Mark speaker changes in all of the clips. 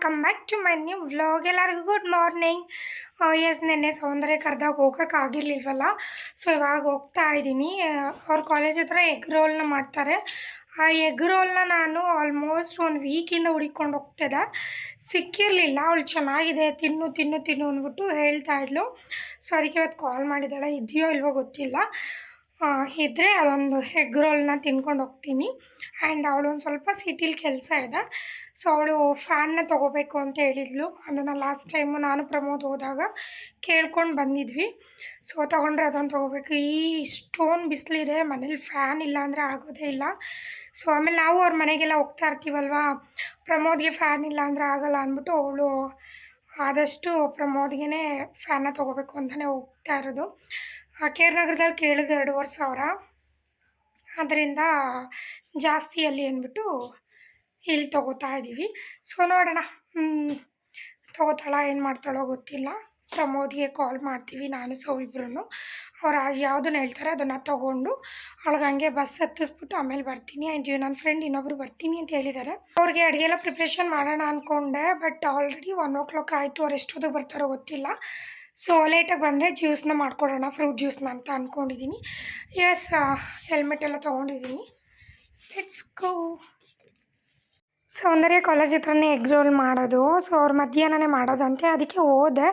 Speaker 1: Welcome back to my new vlog ಎಲ್ಲರಿಗೂ good morning yes ನೆನ್ನೆ ಸೌಂದರ್ಯ ಕರೆದಾಗ ಹೋಗೋಕ್ಕಾಗಿರ್ಲಿಲ್ವಲ್ಲ ಸೊ ಇವಾಗ ಹೋಗ್ತಾ ಇದ್ದೀನಿ. ಅವ್ರ ಕಾಲೇಜ್ ಹತ್ರ ಎಗ್ ರೋಲ್ನ ಮಾಡ್ತಾರೆ. ಆ ಎಗ್ ರೋಲ್ನ ನಾನು ಆಲ್ಮೋಸ್ಟ್ ಒಂದು ವೀಕಿಂದ ಹುಡಿಕೊಂಡು ಹೋಗ್ತಿದ್ದೆ. ಸಿಕ್ಕಿರಲಿಲ್ಲ. ಅವಳು ಚೆನ್ನಾಗಿದೆ, ತಿನ್ನು ತಿನ್ನು ತಿನ್ನು ಅಂದ್ಬಿಟ್ಟು ಹೇಳ್ತಾ ಇದ್ಲು. ಸೊ ಅದಕ್ಕೆ ಇವತ್ತು ಕಾಲ್ ಮಾಡಿದ್ದಾಳೆ. ಇದೆಯೋ ಇಲ್ವೋ ಗೊತ್ತಿಲ್ಲ. ಇದ್ದರೆ ಅದೊಂದು ಎಗ್ ರೋಲ್ನ ತಿನ್ಕೊಂಡು ಹೋಗ್ತೀನಿ. ಆ್ಯಂಡ್ ಅವಳೊಂದು ಸ್ವಲ್ಪ ಸಿಟಿಲಿ ಕೆಲಸ ಇದೆ. ಸೊ ಅವಳು ಫ್ಯಾನ್ನ ತೊಗೋಬೇಕು ಅಂತ ಹೇಳಿದ್ಲು. ಅದನ್ನು ಲಾಸ್ಟ್ ಟೈಮು ನಾನು ಪ್ರಮೋದ್ ಹೋದಾಗ ಕೇಳ್ಕೊಂಡು ಬಂದಿದ್ವಿ. ಸೊ ತೊಗೊಂಡ್ರೆ ಅದೊಂದು ತೊಗೋಬೇಕು. ಈ ಸ್ಟೋನ್ ಬಿಸಿಲಿದೆ, ಮನೇಲಿ ಫ್ಯಾನ್ ಇಲ್ಲ ಅಂದರೆ ಆಗೋದೇ ಇಲ್ಲ. ಸೊ ಆಮೇಲೆ ನಾವು ಅವ್ರ ಮನೆಗೆಲ್ಲ ಹೋಗ್ತಾ ಇರ್ತೀವಲ್ವ, ಪ್ರಮೋದ್ಗೆ ಫ್ಯಾನ್ ಇಲ್ಲ ಅಂದರೆ ಆಗಲ್ಲ ಅಂದ್ಬಿಟ್ಟು ಅವಳು ಆದಷ್ಟು ಪ್ರಮೋದ್ಗೆ ಫ್ಯಾನ್ನ ತೊಗೋಬೇಕು ಅಂತಲೇ ಹೋಗ್ತಾ ಇರೋದು. ಕೆ ಆರ್ ನಗರದಲ್ಲಿ ಕೇಳಿದ್ರು ಎರಡೂವರೆ ಸಾವಿರ. ಅದರಿಂದ ಜಾಸ್ತಿ ಅಲ್ಲಿ ಅಂದ್ಬಿಟ್ಟು ಇಲ್ಲಿ ತೊಗೋತಾ ಇದ್ದೀವಿ ಸೊ ನೋಡೋಣ. ತೊಗೋತಾಳ, ಏನು ಮಾಡ್ತಾಳೋ ಗೊತ್ತಿಲ್ಲ. ಪ್ರಮೋದ್ಗೆ ಕಾಲ್ ಮಾಡ್ತೀವಿ, ನಾನು ಸೊ ಇಬ್ಬರೂ ಅವ್ರು ಯಾವುದನ್ನ ಹೇಳ್ತಾರೆ ಅದನ್ನು ತೊಗೊಂಡು ಅವಳಿಗೆ ಹಂಗೆ ಬಸ್ ಹತ್ತಿಸ್ಬಿಟ್ಟು ಆಮೇಲೆ ಬರ್ತೀನಿ. ಆ್ಯಂಡ್ ನನ್ನ ಫ್ರೆಂಡ್ ಇನ್ನೊಬ್ರು ಬರ್ತೀನಿ ಅಂತ ಹೇಳಿದ್ದಾರೆ ಅವ್ರಿಗೆ ಅಡುಗೆ ಎಲ್ಲ ಪ್ರಿಪ್ರೇಷನ್ ಮಾಡೋಣ ಅಂದ್ಕೊಂಡೆ but already one o'clock ಆಯಿತು. ಅವ್ರು ಎಷ್ಟೊತ್ತಿಗೆ ಬರ್ತಾರೋ ಗೊತ್ತಿಲ್ಲ. ಸೊ ಲೇಟಾಗಿ ಬಂದರೆ ಜ್ಯೂಸ್ನ ಮಾಡ್ಕೊಡೋಣ ಫ್ರೂಟ್ ಜ್ಯೂಸ್ನ ಅಂತ ಅಂದ್ಕೊಂಡಿದ್ದೀನಿ ಎಸ್ ಹೆಲ್ಮೆಟ್ ಎಲ್ಲ ತೊಗೊಂಡಿದ್ದೀನಿ ಲೆಟ್ಸ್ ಗೋ ಸೌಂದರ್ಯ ಕಾಲೇಜ್ ಹತ್ರನೇ ಎಗ್ ರೋಲ್ ಮಾಡೋದು. ಸೊ ಅವ್ರ ಮಧ್ಯಾಹ್ನನೇ ಮಾಡೋದಂತೆ ಅದಕ್ಕೆ ಹೋದೆ.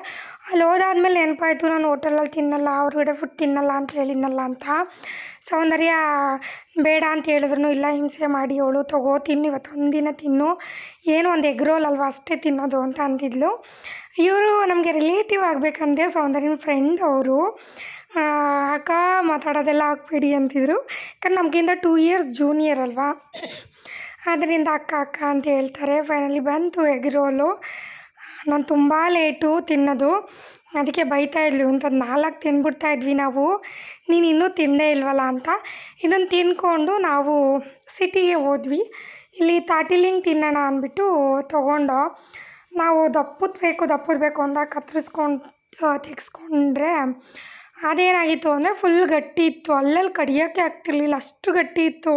Speaker 1: ಅಲ್ಲಿ ಹೋದಾದ್ಮೇಲೆ ನೆನಪಾಯ್ತು, ನಾನು ಹೋಟೆಲಲ್ಲಿ ತಿನ್ನಲ್ಲ ಹೊರಗಡೆ ಫುಡ್ ತಿನ್ನಲ್ಲ ಅಂತ ಹೇಳಿದ್ನಲ್ಲ ಅಂತ. ಸೌಂದರ್ಯ, ಬೇಡ ಅಂತ ಹೇಳಿದ್ರು ಇಲ್ಲ, ಹಿಂಸೆ ಮಾಡಿ, ಅವಳು ತಗೋ, ತಿನ್ನು, ಇವತ್ತು ಒಂದಿನ ತಿನ್ನು. ಏನು ಒಂದು ಎಗ್ ರೋಲ್ ಅಲ್ವಾ, ಅಷ್ಟೇ ತಿನ್ನೋದು ಅಂತ ಅಂದಿದ್ಲು. ಇವರು ನಮಗೆ ರಿಲೇಟಿವ್ ಆಗಬೇಕಂದೆ ಸೌಂದರ್ಯನ ಫ್ರೆಂಡ್ ಅವರು. ಅಕ್ಕ, ಮಾತಾಡೋದೆಲ್ಲ ಹಾಕ್ಬೇಡಿ ಅಂತಿದ್ರು. ಯಾಕಂದ್ರೆ ನಮಗಿಂತ ಟೂ ಇಯರ್ಸ್ ಜೂನಿಯರ್ ಅಲ್ವಾ. ಅದರಿಂದ ಅಕ್ಕ ಅಕ್ಕ ಅಂತ ಹೇಳ್ತಾರೆ. ಫೈನಲಿ ಬಂತು ಎಗ್ ರೋಲು ನಾನು ತುಂಬ ಲೇಟು ತಿನ್ನೋದು. ಅದಕ್ಕೆ ಬೈತಾ ಇದ್ಲು ಇಂಥದ್ದು ನಾಲ್ಕು ತಿಂದ್ಬಿಡ್ತಾ ಇದ್ವಿ ನಾವು. ನೀನು ಇನ್ನೂ ತಿಂದೇ ಇಲ್ವಲ್ಲ ಅಂತ. ಇದನ್ನು ತಿಂದ್ಕೊಂಡು ನಾವು ಸಿಟಿಗೆ ಹೋದ್ವಿ. ಇಲ್ಲಿ ತಾಟಿಲಿಂಗ್ ತಿನ್ನೋಣ ಅಂದ್ಬಿಟ್ಟು ತೊಗೊಂಡು. ನಾವು ದಪ್ಪದ ಬೇಕು ದಪ್ಪದ ಬೇಕು ಅಂತ ಕತ್ತರಿಸ್ಕೊಂಡು ತೆಗೆಸ್ಕೊಂಡ್ರೆ ಅದೇನಾಗಿತ್ತು ಅಂದರೆ ಫುಲ್ ಗಟ್ಟಿ ಇತ್ತು. ಅಲ್ಲಲ್ಲಿ ಕಡಿಯೋಕ್ಕೆ ಆಗ್ತಿರ್ಲಿಲ್ಲ. ಅಷ್ಟು ಗಟ್ಟಿ ಇತ್ತು.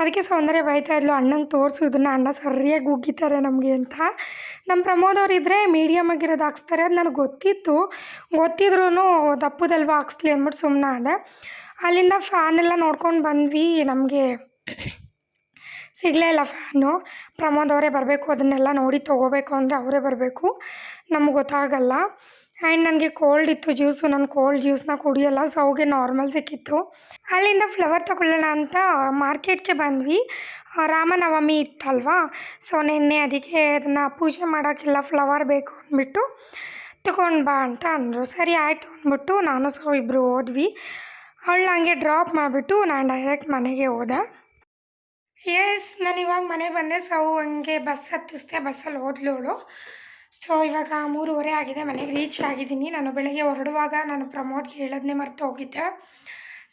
Speaker 1: ಅದಕ್ಕೆ ಸೌಂದರ್ಯ ಬೈತಾ ಇದ್ಲು, ಅಣ್ಣಂಗೆ ತೋರಿಸು, ಇದನ್ನು ಅಣ್ಣ ಸರಿಯಾಗಿ ಉಗ್ಗಿತಾರೆ ನಮಗೆ ಅಂತ. ನಮ್ಮ ಪ್ರಮೋದ್ ಅವ್ರು ಇದ್ದರೆ ಮೀಡಿಯಮ್ ಆಗಿರೋದು ಹಾಕ್ಸ್ತಾರೆ, ಅದು ನನಗೆ ಗೊತ್ತಿತ್ತು. ಗೊತ್ತಿದ್ರೂ ದಪ್ಪದಲ್ವ ಹಾಕ್ಸ್ಲಿ ಅಂದ್ಬಿಟ್ಟು ಸುಮ್ಮನೆ ಆದೆ. ಅಲ್ಲಿಂದ ಫ್ಯಾನೆಲ್ಲ ನೋಡ್ಕೊಂಡು ಬಂದ್ವಿ, ನಮಗೆ ಸಿಗಲೇ ಇಲ್ಲ ಫ್ಯಾನು ಪ್ರಮೋದ್ ಅವರೇ ಬರಬೇಕು, ಅದನ್ನೆಲ್ಲ ನೋಡಿ ತೊಗೋಬೇಕು ಅಂದರೆ ಅವರೇ ಬರಬೇಕು. ನಮ್ಗೆ ಗೊತ್ತಾಗಲ್ಲ. ಆ್ಯಂಡ್ ನನಗೆ ಕೋಲ್ಡ್ ಇತ್ತು ಜ್ಯೂಸು ನಾನು ಕೋಲ್ಡ್ ಜ್ಯೂಸನ್ನ ಕುಡಿಯೋಲ್ಲ ಸೌಗೆ ನಾರ್ಮಲ್ ಸಿಕ್ಕಿತ್ತು. ಅಲ್ಲಿಂದ ಫ್ಲವರ್ ತೊಗೊಳ್ಳೋಣ ಅಂತ ಮಾರ್ಕೆಟ್ಗೆ ಬಂದ್ವಿ. ರಾಮನವಮಿ ಇತ್ತಲ್ವಾ? ಸೊ ನಿನ್ನೆ ಅದಕ್ಕೆ ಅದನ್ನು ಪೂಜೆ ಮಾಡೋಕ್ಕೆಲ್ಲ ಫ್ಲವರ್ ಬೇಕು ಅಂದ್ಬಿಟ್ಟು ತಗೊಂಡು ಬಾ ಅಂತ ಅಂದರು. ಸರಿ ಆಯಿತು ಅಂದ್ಬಿಟ್ಟು ನಾನು ಸೊ ಇಬ್ಬರು ಹೋದ್ವಿ. ಅವಳು ಹಂಗೆ ಡ್ರಾಪ್ ಮಾಡಿಬಿಟ್ಟು ನಾನು ಡೈರೆಕ್ಟ್ ಮನೆಗೆ ಹೋದೆ. ಎಸ್ ನಾನು ಇವಾಗ ಮನೆಗೆ ಬಂದೆ ಸೊ ಹಂಗೆ ಬಸ್ ಹತ್ತಿಸ್ದೆ ಬಸ್ಸಲ್ಲಿ ಹೋದ್ಲೋಳು ಸೊ ಇವಾಗ ಮೂರುವರೆ ಆಗಿದೆ, ಮನೆಗೆ ರೀಚ್ ಆಗಿದ್ದೀನಿ. ನಾನು ಬೆಳಗ್ಗೆ ಹೊರಡುವಾಗ ನಾನು ಪ್ರಮೋದ್ಗೆ ಹೇಳೋದನ್ನೇ ಮರೆತು ಹೋಗಿದ್ದೆ.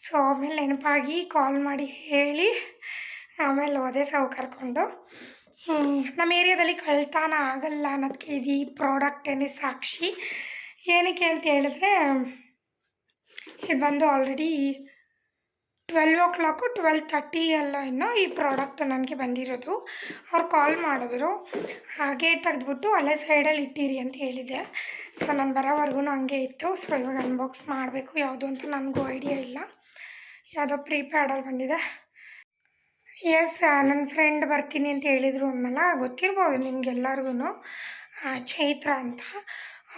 Speaker 1: ಸೊ ಆಮೇಲೆ ನೆನಪಾಗಿ ಕಾಲ್ ಮಾಡಿ ಹೇಳಿ, ಆಮೇಲೆ ಹೋದೆ ಸಾವು ಕರ್ಕೊಂಡು. ನಮ್ಮ ಏರಿಯಾದಲ್ಲಿ ಕಳ್ತಾನ ಆಗಲ್ಲ ಅನ್ನೋದಕ್ಕೆ ಇದು ಈ ಪ್ರಾಡಕ್ಟೇನೆ ಸಾಕ್ಷಿ. ಏನಕ್ಕೆ ಅಂತ ಹೇಳಿದ್ರೆ, ಇದು ಬಂದು already twelve o'clock twelve thirty ಎಲ್ಲ ಇನ್ನೂ ಈ ಪ್ರಾಡಕ್ಟ್ ನನಗೆ ಬಂದಿರೋದು. ಅವ್ರು ಕಾಲ್ ಮಾಡಿದ್ರು. ಗೇಟ್ ತೆಗೆದ್ಬಿಟ್ಟು ಅಲ್ಲೇ ಸೈಡಲ್ಲಿ ಇಟ್ಟಿರಿ ಅಂತ ಹೇಳಿದೆ. ಸೊ ನಾನು ಬರೋವರೆಗೂ ಹಂಗೆ ಇತ್ತು. ಸೊ ಇವಾಗ ಅನ್ಬಾಕ್ಸ್ ಮಾಡಬೇಕು. ಯಾವುದು ಅಂತ ನನಗೂ ಐಡಿಯಾ ಇಲ್ಲ. ಯಾವುದೋ ಪ್ರೀಪ್ಯಾಡಲ್ಲಿ ಬಂದಿದೆ. ಎಸ್ ನನ್ನ ಫ್ರೆಂಡ್ ಬರ್ತೀನಿ ಅಂತ ಹೇಳಿದರು ಅಂದಮೇಲೆ ಗೊತ್ತಿರ್ಬೋದು ನಿಮಗೆಲ್ಲರಿಗೂ ಚೈತ್ರ ಅಂತ.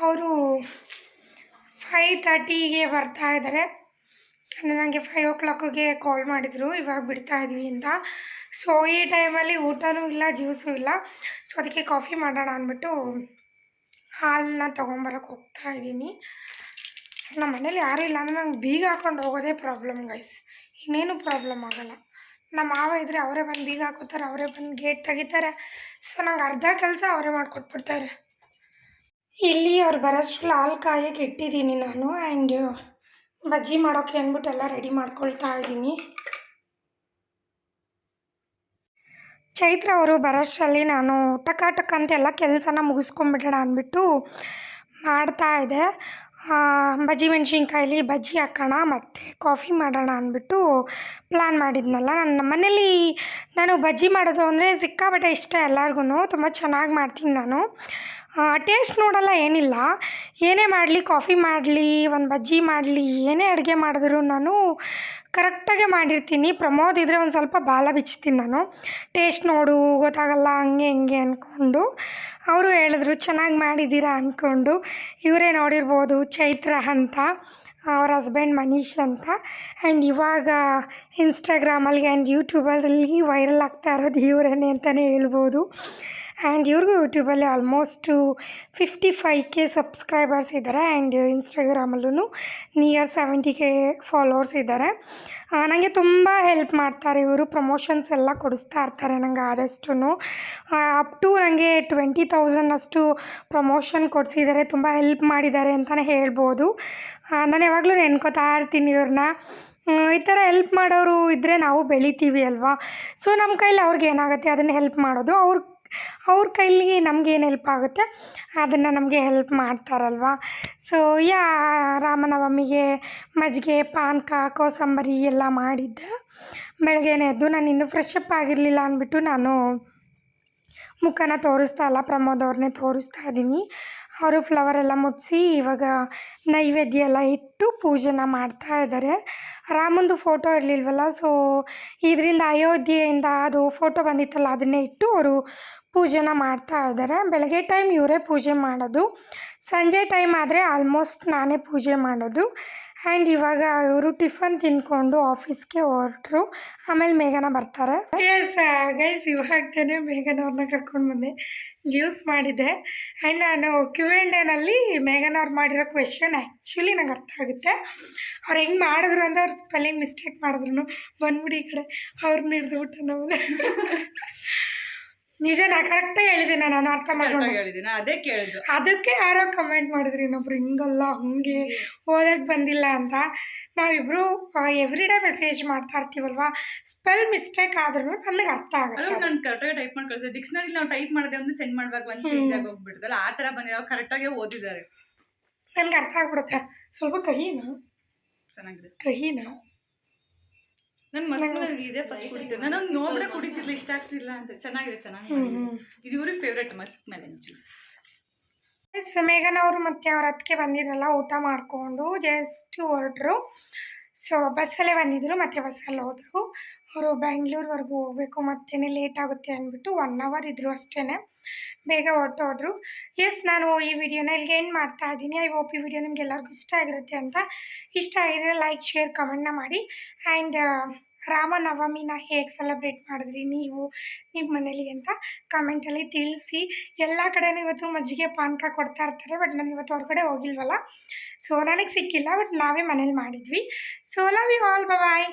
Speaker 1: ಅವರು ಫೈ ತರ್ಟಿಗೆ ಬರ್ತಾ ಇದ್ದಾರೆ ಅಂದರೆ ನನಗೆ ಫೈವ್ ಓ ಕ್ಲಾಕಿಗೆ ಕಾಲ್ ಮಾಡಿದರು, ಇವಾಗ ಬಿಡ್ತಾ ಇದ್ವಿ ಅಂತ. ಸೊ ಈ ಟೈಮಲ್ಲಿ ಊಟನೂ ಇಲ್ಲ ಜ್ಯೂಸು ಇಲ್ಲ. ಸೊ ಅದಕ್ಕೆ ಕಾಫಿ ಮಾಡೋಣ ಅಂದ್ಬಿಟ್ಟು ಹಾಲನ್ನ ತೊಗೊಂಬರಕ್ಕೆ ಹೋಗ್ತಾ ಇದ್ದೀನಿ. ಸೊ ನಮ್ಮ ಮನೇಲಿ ಯಾರೂ ಇಲ್ಲ ಅಂದರೆ ನಂಗೆ ಬೀಗ ಹಾಕ್ಕೊಂಡು ಹೋಗೋದೇ ಪ್ರಾಬ್ಲಮ್ ಗೈಸ್ ಇನ್ನೇನು ಪ್ರಾಬ್ಲಮ್ ಆಗೋಲ್ಲ. ನಮ್ಮ ಮಾವ ಇದ್ದರೆ ಅವರೇ ಬಂದು ಬೀಗ ಹಾಕೋತಾರೆ, ಅವರೇ ಬಂದು ಗೇಟ್ ತೆಗಿತಾರೆ. ಸೊ ನಂಗೆ ಅರ್ಧ ಕೆಲಸ ಅವರೇ ಮಾಡಿಕೊಟ್ಬಿಡ್ತಾರೆ. ಇಲ್ಲಿ ಅವ್ರು ಬರೋಷ್ಟ್ರಲ್ಲಿ ಹಾಲು ಕಾಯಕ್ಕೆ ಇಟ್ಟಿದ್ದೀನಿ ನಾನು ಆ್ಯಂಡ್ ಬಜ್ಜಿ ಮಾಡೋಕ್ಕೆ ಅಂದ್ಬಿಟ್ಟು ಎಲ್ಲ ರೆಡಿ ಮಾಡ್ಕೊಳ್ತಾ ಇದ್ದೀನಿ. ಚೈತ್ರ ಅವರು ಬರೋಷ್ಟರಲ್ಲಿ ನಾನು ಟಕ ಟಕ್ ಅಂತ ಎಲ್ಲ ಕೆಲಸನ ಮುಗಿಸ್ಕೊಂಬಿಡೋಣ ಅಂದ್ಬಿಟ್ಟು ಮಾಡ್ತಾ ಇದೆ. ಬಜ್ಜಿ ಮೆಣಸಿನ್ಕಾಯಲ್ಲಿ ಬಜ್ಜಿ ಹಾಕೋಣ, ಮತ್ತು ಕಾಫಿ ಮಾಡೋಣ ಅಂದ್ಬಿಟ್ಟು ಪ್ಲ್ಯಾನ್ ಮಾಡಿದ್ನಲ್ಲ. ನನ್ನ ಮನೇಲಿ ನಾನು ಬಜ್ಜಿ ಮಾಡೋದು ಅಂದರೆ ಸಿಕ್ಕಾಬಟ್ಟೆ ಇಷ್ಟ ಎಲ್ಲರಿಗೂ ತುಂಬ ಚೆನ್ನಾಗಿ ಮಾಡ್ತೀನಿ ನಾನು. ಟೇಸ್ಟ್ ನೋಡಲ್ಲ, ಏನಿಲ್ಲ. ಏನೇ ಮಾಡಲಿ ಕಾಫಿ ಮಾಡಲಿ, ಒಂದು ಬಜ್ಜಿ ಮಾಡಲಿ, ಏನೇ ಅಡುಗೆ ಮಾಡಿದ್ರು ನಾನು ಕರೆಕ್ಟಾಗೆ ಮಾಡಿರ್ತೀನಿ. ಪ್ರಮೋದ್ ಇದ್ದರೆ ಒಂದು ಸ್ವಲ್ಪ ಬಾಲ ಬಿಚ್ತೀನಿ ನಾನು. ಟೇಸ್ಟ್ ನೋಡು, ಗೊತ್ತಾಗಲ್ಲ, ಹಂಗೆ ಹಿಂಗೆ ಅಂದ್ಕೊಂಡು ಅವರು ಹೇಳಿದ್ರು, ಚೆನ್ನಾಗಿ ಮಾಡಿದ್ದೀರಾ? ಅಂದ್ಕೊಂಡು ಇವರೇ ನೋಡಿರ್ಬೋದು, ಚೈತ್ರ ಅಂತ. ಅವ್ರ ಹಸ್ಬೆಂಡ್ ಮನೀಶ್ ಅಂತ. ಆ್ಯಂಡ್ ಇವಾಗ ಇನ್ಸ್ಟಾಗ್ರಾಮಲ್ಲಿ ಆ್ಯಂಡ್ ಯೂಟ್ಯೂಬಲ್ಲಿ ವೈರಲ್ ಆಗ್ತಾ ಇರೋದು ಇವರೇನೆ ಅಂತಲೇ ಹೇಳ್ಬೋದು. ಆ್ಯಂಡ್ ಇವ್ರಿಗೂ ಯೂಟ್ಯೂಬಲ್ಲಿ almost fifty five K subscribers ಇದ್ದಾರೆ ಆ್ಯಂಡ್ ಇನ್ಸ್ಟಾಗ್ರಾಮಲ್ಲೂ ನಿಯರ್ ಸೆವೆಂಟಿ ಕೆ ಫಾಲೋವರ್ಸ್ ಇದ್ದಾರೆ ನನಗೆ ತುಂಬ ಹೆಲ್ಪ್ ಮಾಡ್ತಾರೆ ಇವರು. ಪ್ರಮೋಷನ್ಸ್ ಎಲ್ಲ ಕೊಡಿಸ್ತಾ ಇರ್ತಾರೆ ನನಗೆ ಆದಷ್ಟು ಅಪ್ ಟು ನನಗೆ ಟ್ವೆಂಟಿ ತೌಸಂಡ್ ಅಷ್ಟು ಪ್ರಮೋಷನ್ ಕೊಡಿಸಿದ್ದಾರೆ. ತುಂಬ ಹೆಲ್ಪ್ ಮಾಡಿದ್ದಾರೆ ಅಂತಲೇ ಹೇಳ್ಬೋದು. ನಾನು ಯಾವಾಗಲೂ ನೆನ್ಕೋತಾ ಇರ್ತೀನಿ ಇವ್ರನ್ನ. ಈ ಥರ ಹೆಲ್ಪ್ ಮಾಡೋರು ಇದ್ದರೆ ನಾವು ಬೆಳಿತೀವಿ ಅಲ್ವಾ? ಸೊ ನಮ್ಮ ಕೈಲಿ ಅವ್ರಿಗೆ ಏನಾಗುತ್ತೆ? ಅದನ್ನು ಹೆಲ್ಪ್ ಮಾಡೋದು. ಅವ್ರ ಅವ್ರ ಕೈಲಿ ನಮ್ಗೇನು ಹೆಲ್ಪ್ ಆಗುತ್ತೆ? ಅದನ್ನು ನಮಗೆ ಹೆಲ್ಪ್ ಮಾಡ್ತಾರಲ್ವ? ಸೊ ಯಾ, ರಾಮನವಮಿಗೆ ಮಜ್ಜಿಗೆ, ಪಾನಕ, ಕೋಸಂಬರಿ ಎಲ್ಲ ಮಾಡಿದ್ದೆ. ಬೆಳಗ್ಗೆನೇ ಎದ್ದು ನಾನು ಇನ್ನೂ ಫ್ರೆಶ್ ಅಪ್ ಆಗಿರಲಿಲ್ಲ ಅಂದ್ಬಿಟ್ಟು ನಾನು ಮುಖನ ತೋರಿಸ್ತಾ ಇಲ್ಲ, ಪ್ರಮೋದ್ ಅವ್ರನ್ನೇ ತೋರಿಸ್ತಾ ಇದ್ದೀನಿ. ಅವರು ಫ್ಲವರ್ ಎಲ್ಲ ಮುಚ್ಚಿ ಇವಾಗ ನೈವೇದ್ಯ ಎಲ್ಲ ಇಟ್ಟು ಪೂಜೆನ ಮಾಡ್ತಾ ಇದ್ದಾರೆ. ರಾಮಂದು ಫೋಟೋ ಇರಲಿಲ್ವಲ್ಲ? ಸೊ ಇದರಿಂದ ಅಯೋಧ್ಯೆಯಿಂದ ಅದು ಫೋಟೋ ಬಂದಿತ್ತಲ್ಲ, ಅದನ್ನೇ ಇಟ್ಟು ಅವರು ಪೂಜೆನ ಮಾಡ್ತಾ ಇದ್ದಾರೆ. ಬೆಳಗ್ಗೆ ಟೈಮ್ ಇವರೇ ಪೂಜೆ ಮಾಡೋದು. ಸಂಜೆ ಟೈಮ್ ಆದರೆ ಆಲ್ಮೋಸ್ಟ್ ನಾನೇ ಪೂಜೆ ಮಾಡೋದು. ಆ್ಯಂಡ್ ಇವಾಗ ಇವರು ಟಿಫನ್ ತಿಂದ್ಕೊಂಡು ಆಫೀಸ್ಗೆ ಹೊರಟ್ರು. ಆಮೇಲೆ ಮೇಘನ ಬರ್ತಾರೆ. ಎಸ್ ಗೈಸ್ ಇವಾಗ್ತಾನೆ ತಾನೇ ಮೇಘನ ಅವ್ರನ್ನ ಕರ್ಕೊಂಡು ಬಂದೆ. ಜ್ಯೂಸ್ ಮಾಡಿದ್ದೆ ಆ್ಯಂಡ್ ನಾನು ಕ್ಯೂ ಆ್ಯಂಡ್ ಎನಲ್ಲಿ ಮೇಘನ ಅವ್ರು ಮಾಡಿರೋ ಕ್ವೆಶನ್ ಆ್ಯಕ್ಚುಲಿ ನಂಗೆ ಅರ್ಥ ಆಗುತ್ತೆ. ಅವ್ರು ಹೆಂಗೆ ಮಾಡಿದ್ರು ಅಂತ ಅವ್ರು ಸ್ಪೆಲ್ಲಿಂಗ್ ಮಿಸ್ಟೇಕ್ ಮಾಡಿದ್ರು ಬಂದ್ಬಿಡಿ ಈ ಕಡೆ. ಅವ್ರನ್ನ ಹಿಡ್ದುಬಿಟ್ಟು ನಮಗೆ ನಿಜ ನಾ ಕರೆಕ್ಟಾಗಿ ಹೇಳಿದೆ ನಾನು ಅರ್ಥ ಮಾಡ್ಕೊಂಡು.
Speaker 2: ಹೇಳಿದ್ದೀನಿ ಅದೇ ಕೇಳಿದ್ದು.
Speaker 1: ಅದಕ್ಕೆ ಯಾರೋ ಕಮೆಂಟ್ ಮಾಡಿದ್ರಿ ಇನ್ನೊಬ್ರು ಹಿಂಗಲ್ಲ ಹಂಗೆ ಓದಕ್ಕೆ ಬಂದಿಲ್ಲ ಅಂತ. ನಾವಿಬ್ರು ಎವ್ರಿ ಡೇ ಮೆಸೇಜ್ ಮಾಡ್ತಾ ಇರ್ತೀವಲ್ವಾ? ಸ್ಪೆಲ್ ಮಿಸ್ಟೇಕ್ ಆದ್ರೂ ನನಗೆ ಅರ್ಥ ಆಗುತ್ತೆ
Speaker 2: ನಾನು ಕರೆಕ್ಟಾಗಿ ಟೈಪ್ ಮಾಡಿ ಕಳಿಸಿದೆ. ಡಿಕ್ಷನರಿ ನಾವು ಟೈಪ್ ಮಾಡಿದೆ ಒಂದು ಸೆಂಡ್ ಮಾಡುವಾಗ ಒಂದು ಚೇಂಜ್ ಆಗಿ ಹೋಗ್ಬಿಡ್ತಲ್ಲ ಆ ಥರ ಬಂದಿದೆ. ಅವ್ರು ಕರೆಕ್ಟಾಗಿ ಓದಿದ್ದಾರೆ.
Speaker 1: ನನಗೆ ಅರ್ಥ ಆಗ್ಬಿಡುತ್ತೆ. ಸ್ವಲ್ಪ ಕಹಿನಾ?
Speaker 2: ಚೆನ್ನಾಗಿದೆ.
Speaker 1: ಕಹಿನಾ?
Speaker 2: ನನ್ನ ಮಸ್ತ್ ಇದೆ ಫಸ್ಟ್ ಕುಡಿತೀನಿ ನಾನು ನೋಡ್ರೆ ಕುಡಿತಿರ್ಲಿಲ್ಲ ಇಷ್ಟ ಆಗ್ತಿಲ್ಲ ಅಂತ. ಚೆನ್ನಾಗಿದೆ ಚೆನ್ನಾಗಿ. ಇದು ಇವ್ರಿಗೆ ಫೇವ್ರೆಟ್ ಮಸ್ಕ್ ಮೆಲನ್ ಜ್ಯೂಸ್
Speaker 1: ಸಮೇಗನ ಮೇಘನ ಅವರು ಮತ್ತೆ ಅವ್ರ ಅದಕ್ಕೆ ಬಂದಿರಲ್ಲ ಊಟ ಮಾಡಿಕೊಂಡು ಜಸ್ಟ್ ಹೊರಟ್ರು. ಸೊ ಬಸ್ಸಲ್ಲೇ ಬಂದಿದ್ದರು ಮತ್ತು ಬಸ್ಸಲ್ಲಿ ಹೋದರು. ಅವರು ಬ್ಯಾಂಗ್ಳೂರ್ವರೆಗೂ ಹೋಗಬೇಕು ಮತ್ತೇ ಲೇಟ್ ಆಗುತ್ತೆ ಅಂದ್ಬಿಟ್ಟು ಒನ್ ಅವರ್ ಇದ್ದರು ಅಷ್ಟೇ ಬೇಗ ಹೊರಟೋದ್ರು. ಎಸ್ ನಾನು ಈ ವಿಡಿಯೋನ ಇಲ್ಲಿಗೆ ಎಂಡ್ ಮಾಡ್ತಾ ಇದ್ದೀನಿ. ಐ ಹೋಪ್ ಈ ವಿಡಿಯೋ ನಿಮ್ಗೆ ಎಲ್ಲರಿಗೂ ಇಷ್ಟ ಆಗಿರುತ್ತೆ ಅಂತ. ಇಷ್ಟ ಆಗಿದ್ರೆ ಲೈಕ್ ಶೇರ್ ಕಮೆಂಟ್ನ ಮಾಡಿ. ಆ್ಯಂಡ್ ರಾಮನವಮಿನ ಹೇಗೆ ಸೆಲೆಬ್ರೇಟ್ ಮಾಡಿದ್ರಿ ನೀವು ನಿಮ್ಮ ಮನೇಲಿ ಅಂತ ಕಮೆಂಟಲ್ಲಿ ತಿಳಿಸಿ. ಎಲ್ಲ ಕಡೆನೂ ಇವತ್ತು ಮಜ್ಜಿಗೆ ಪಾನಕ ಕೊಡ್ತಾ ಇರ್ತಾರೆ ಬಟ್ ನಾನು ಇವತ್ತು ಹೊರಗಡೆ ಹೋಗಿಲ್ವಲ್ಲ? ಸೊ ನನಗೆ ಸಿಕ್ಕಿಲ್ಲ ಬಟ್ ನಾವೇ ಮನೇಲಿ ಮಾಡಿದ್ವಿ. So love you all bye